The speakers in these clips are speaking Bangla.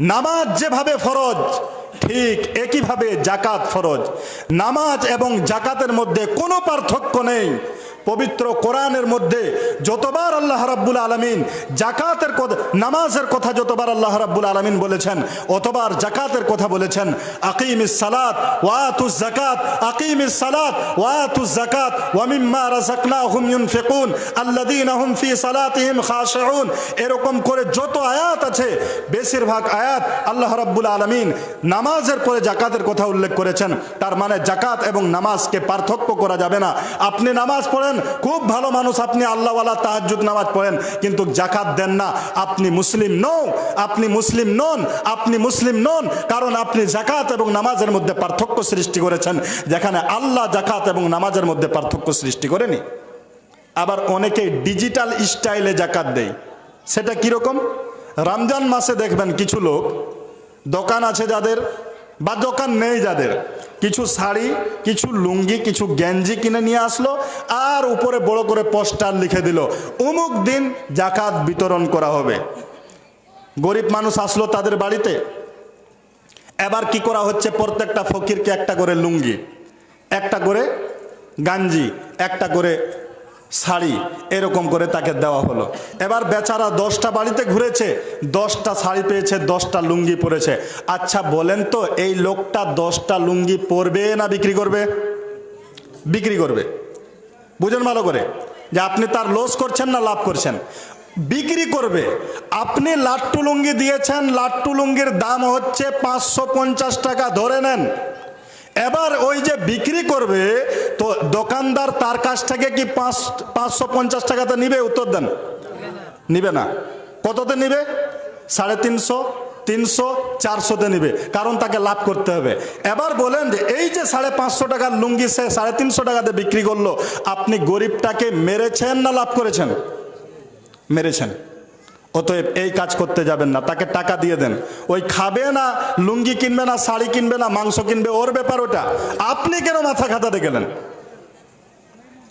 নামাজ যেভাবে ফরজ ঠিক একইভাবে জাকাত ফরজ। নামাজ এবং জাকাতের মধ্যে কোনো পার্থক্য নেই। পবিত্র কোরআনের মধ্যে যতবার আল্লাহ রাব্বুল আলমিন জাকাতের কথা নামাজের কথা যতবার আল্লাহ রাব্বুল আলমিন বলেছেন, অতবার জাকাতের কথা বলেছেন আকিম সালাত ওয়াতুস জাকাত আকিম সালাত ওয়াতুস জাকাত ওয়ামিম্মা রাযাকনাহুম ইউনফিকুন, আল্লাযীনা হুম ফি সালাতিহিম খাশিউন। এরকম করে যত আয়াত আছে, বেশিরভাগ আয়াত আল্লাহ রাব্বুল আলমিন নামাজের পরে জাকাতের কথা উল্লেখ করেছেন। তার মানে জাকাত এবং নামাজকে পার্থক্য করা যাবে না। আপনি নামাজ পড়েন খুব ভালো মানুষ আপনি, আল্লাহওয়ালা তাহাজ্জুদ নামাজ পড়েন, কিন্তু জাকাত দেন না। আপনি মুসলিম নও, আপনি মুসলিম নন, আপনি মুসলিম নন, কারণ আপনি জাকাত এবং নামাজের মধ্যে পার্থক্য সৃষ্টি করেছেন, যেখানে আল্লাহ জাকাত এবং নামাজের মধ্যে পার্থক্য সৃষ্টি করেনি। আবার অনেকে ডিজিটাল স্টাইলে জাকাত দেয়। সেটা কীরকম? রমজান মাসে দেখবেন কিছু লোক, দোকান আছে যাদের, বা দোকান নেই যাদের কিছু শাড়ি, কিছু লুঙ্গি, কিছু গেঞ্জি কিনে নিয়ে আসলো আর উপরে বড় করে পোস্টার লিখে দিল, অমুক দিন জাকাত বিতরণ করা হবে। গরিব মানুষ আসলো তাদের বাড়িতে। এবার কি করা হচ্ছে? প্রত্যেকটা ফকিরকে একটা করে লুঙ্গি, একটা করে গাঞ্জি, একটা করে শাড়ি এরকম করে তাকে দেওয়া হলো। এবার বেচারা দশটা বাড়িতে ঘুরেছে, দশটা শাড়ি পেয়েছে, দশটা লুঙ্গি পরেছে। আচ্ছা বলেন তো, এই লোকটা দশটা লুঙ্গি পরবে না বিক্রি করবে? বিক্রি করবে। বুঝেন ভালো করে, যে আপনি তার লস করছেন না লাভ করছেন। বিক্রি করবে। আপনি লাট্টু লুঙ্গি দিয়েছেন, লাট্টু লুঙ্গির দাম হচ্ছে পাঁচশো পঞ্চাশ টাকা, ধরে নেন। এবার ওই যে বিক্রি করবে, তো দোকানদার তার কাছ থেকে কি পাঁচ, পাঁচশো পঞ্চাশ টাকাতে নিবে? উত্তর দেন। নিবে না। কততে নিবে? সাড়ে তিনশো তিনশো, চারশোতে নিবে। কারণ তাকে লাভ করতে হবে। এবার বলেন যে, এই যে সাড়ে পাঁচশো টাকার লুঙ্গি সে সাড়ে তিনশো টাকাতে বিক্রি করল, আপনি গরিবটাকে মেরেছেন না লাভ করেছেন? মেরেছেন। অতএব এই কাজ করতে যাবেন না, তাকে টাকা দিয়ে দেন। ওই খাবে না, লুঙ্গি কিনবে না, শাড়ি কিনবে না, মাংস কিনবে, ওর ব্যাপার ওটা। আপনি কেন মাথা খাতাতে গেলেন?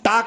টাকা